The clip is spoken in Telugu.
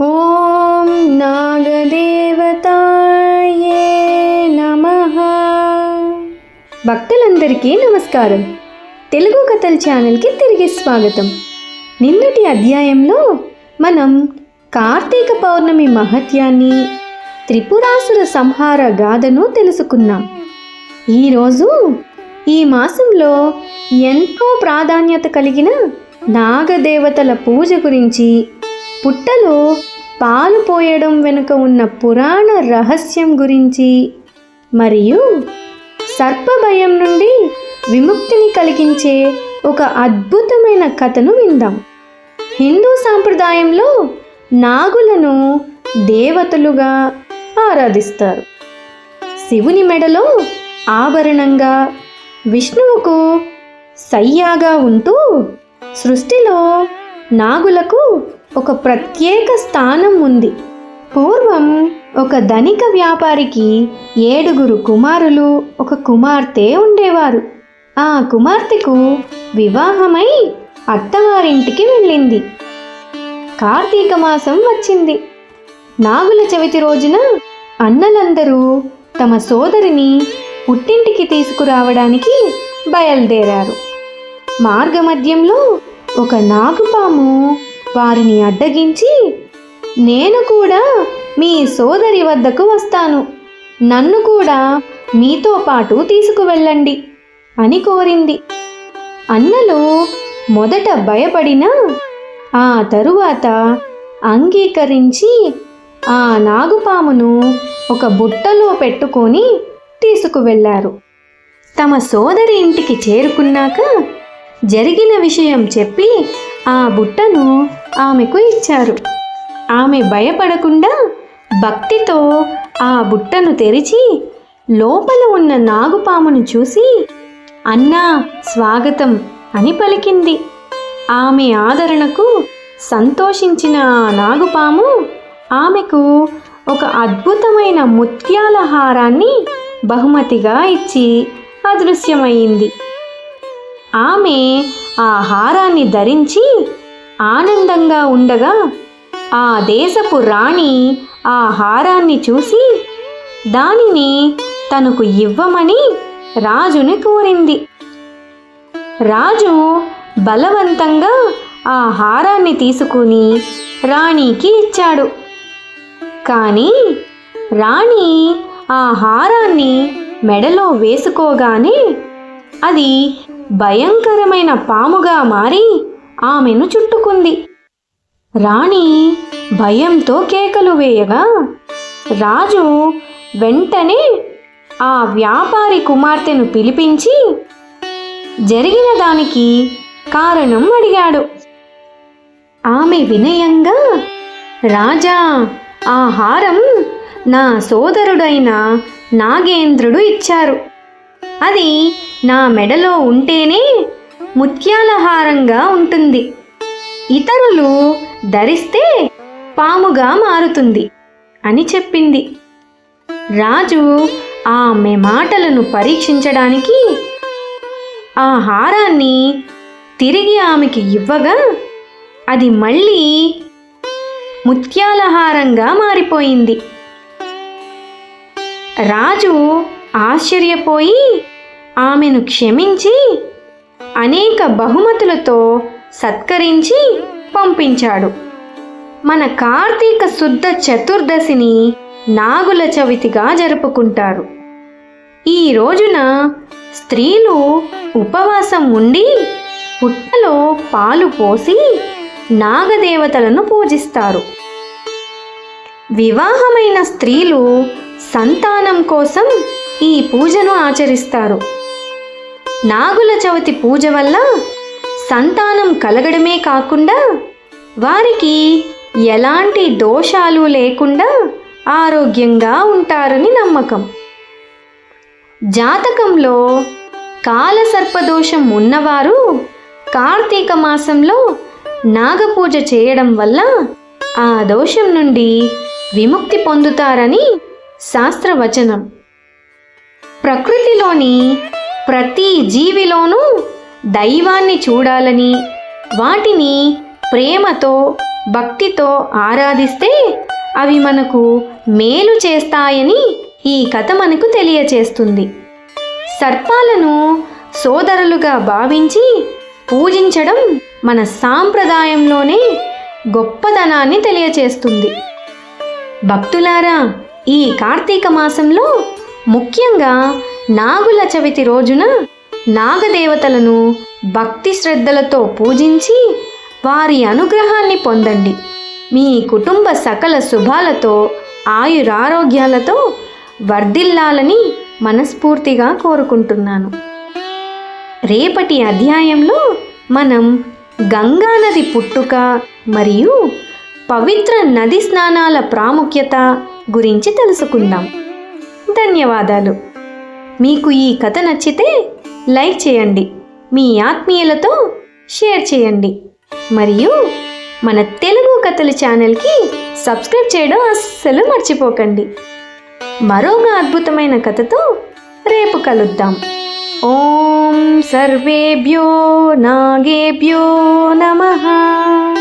ఓం నాగదేవతాయే నమ. భక్తులందరికీ నమస్కారం. తెలుగు కథల ఛానల్కి తిరిగి స్వాగతం. నిన్నటి అధ్యాయంలో మనం కార్తీక పౌర్ణమి మహత్యాన్ని త్రిపురాసుర సంహార గాథను తెలుసుకున్నాం. ఈరోజు ఈ మాసంలో ఎంతో ప్రాధాన్యత కలిగిన నాగదేవతల పూజ గురించి పుట్టలో పాలు పోయడం వెనుక ఉన్న పురాణ రహస్యం గురించి మరియు సర్పభయం నుండి విముక్తిని కలిగించే ఒక అద్భుతమైన కథను విందాం. హిందూ సాంప్రదాయంలో నాగులను దేవతలుగా ఆరాధిస్తారు. శివుని మెడలో ఆభరణంగా విష్ణువుకు సయ్యాగా ఉంటూ సృష్టిలో నాగులకు ఒక ప్రత్యేక స్థానం ఉంది. పూర్వం ఒక ధనిక వ్యాపారికి ఏడుగురు కుమారులు ఒక కుమార్తె ఉండేవారు. ఆ కుమార్తెకు వివాహమై అత్తవారింటికి వెళ్ళింది. కార్తీక మాసం వచ్చింది. నాగుల చవితి రోజున అన్నలందరూ తమ సోదరిని పుట్టింటికి తీసుకురావడానికి బయలుదేరారు. మార్గమధ్యంలో ఒక నాగుపాము వారిని అడ్డగించి నేను కూడా మీ సోదరి వద్దకు వస్తాను. నన్ను కూడా మీతో పాటు తీసుకువెళ్ళండి అని కోరింది. అన్నలు మొదట భయపడినా ఆ తరువాత అంగీకరించి ఆ నాగుపామును ఒక బుట్టలో పెట్టుకొని తీసుకువెళ్ళారు. తమ సోదరి ఇంటికి చేరుకున్నాక జరిగిన విషయం చెప్పి ఆ బుట్టను ఆమెకు ఇచ్చారు. ఆమె భయపడకుండా భక్తితో ఆ బుట్టను తెరిచి లోపల ఉన్న నాగుపామును చూసి అన్నా స్వాగతం అని పలికింది. ఆమె ఆదరణకు సంతోషించిన ఆ నాగుపాము ఆమెకు ఒక అద్భుతమైన ముత్యాల హారాన్ని బహుమతిగా ఇచ్చి అదృశ్యమైంది. ఆమె ఆ హారాన్ని ధరించి ఆనందంగా ఉండగా ఆ దేశపు రాణి ఆ హారాన్ని చూసి దానిని తనకు ఇవ్వమని రాజుని కోరింది. రాజు బలవంతంగా ఆ హారాన్ని తీసుకుని రాణికి ఇచ్చాడు. కానీ రాణి ఆ హారాన్ని మెడలో వేసుకోగానే అది భయంకరమైన పాముగా మారి ఆమెను చుట్టుకుంది. రాణి భయంతో కేకలు వేయగా రాజు వెంటనే ఆ వ్యాపారి కుమార్తెను పిలిపించి జరిగిన దానికి కారణం అడిగాడు. ఆమె వినయంగా రాజా ఆ హారం నా సోదరుడైన నాగేంద్రుడు ఇచ్చారు. అది నా మెడలో ఉంటేనే ముత్యాలహారంగా ఉంటుంది. ఇతరులు ధరిస్తే పాముగా మారుతుంది అని చెప్పింది. రాజు ఆమె మాటలను పరీక్షించడానికి ఆ హారాన్ని తిరిగి ఆమెకి ఇవ్వగా అది మళ్ళీ ముత్యాలహారంగా మారిపోయింది. రాజు ఆశ్చర్యపోయి ఆమెను క్షమించి అనేక బహుమతులతో సత్కరించి పంపించాడు. మన కార్తీక శుద్ధ చతుర్దశిని నాగుల చవితిగా జరుపుకుంటారు. ఈ రోజున స్త్రీలు ఉపవాసం ఉండి పుట్టలో పాలు పోసి నాగదేవతలను పూజిస్తారు. వివాహమైన స్త్రీలు సంతానం కోసం ఈ పూజను ఆచరిస్తారు. నాగుల చవితి పూజ వల్ల సంతానం కలగడమే కాకుండా వారికి ఎలాంటి దోషాలు లేకుండా ఆరోగ్యంగా ఉంటారని నమ్మకం. జాతకంలో కాలసర్పదోషం ఉన్నవారు కార్తీక మాసంలో నాగపూజ చేయడం వల్ల ఆ దోషం నుండి విముక్తి పొందుతారని శాస్త్రవచనం. ప్రకృతిలోని ప్రతి జీవిలోనూ దైవాన్ని చూడాలని వాటిని ప్రేమతో భక్తితో ఆరాధిస్తే అవి మనకు మేలు చేస్తాయని ఈ కథ మనకు తెలియచేస్తుంది. సర్పాలను సోదరులుగా భావించి పూజించడం మన సాంప్రదాయంలోనే గొప్పతనాన్ని తెలియచేస్తుంది. భక్తులారా ఈ కార్తీక మాసంలో ముఖ్యంగా నాగుల చవితి రోజున నాగదేవతలను భక్తి శ్రద్ధలతో పూజించి వారి అనుగ్రహాన్ని పొందండి. మీ కుటుంబ సకల శుభాలతో ఆయురారోగ్యాలతో వర్ధిల్లాలని మనస్ఫూర్తిగా కోరుకుంటున్నాను. రేపటి అధ్యాయంలో మనం గంగానది పుట్టుక మరియు పవిత్ర నది స్నానాల ప్రాముఖ్యత గురించి తెలుసుకుందాం. ధన్యవాదాలు. మీకు ఈ కథ నచ్చితే లైక్ చేయండి. మీ ఆత్మీయులతో షేర్ చేయండి. మరియు మన తెలుగు కథల ఛానల్కి సబ్స్క్రైబ్ చేయడం అస్సలు మర్చిపోకండి. మరొక అద్భుతమైన కథతో రేపు కలుద్దాం. ఓం సర్వేభ్యో నాగేభ్యో నమః.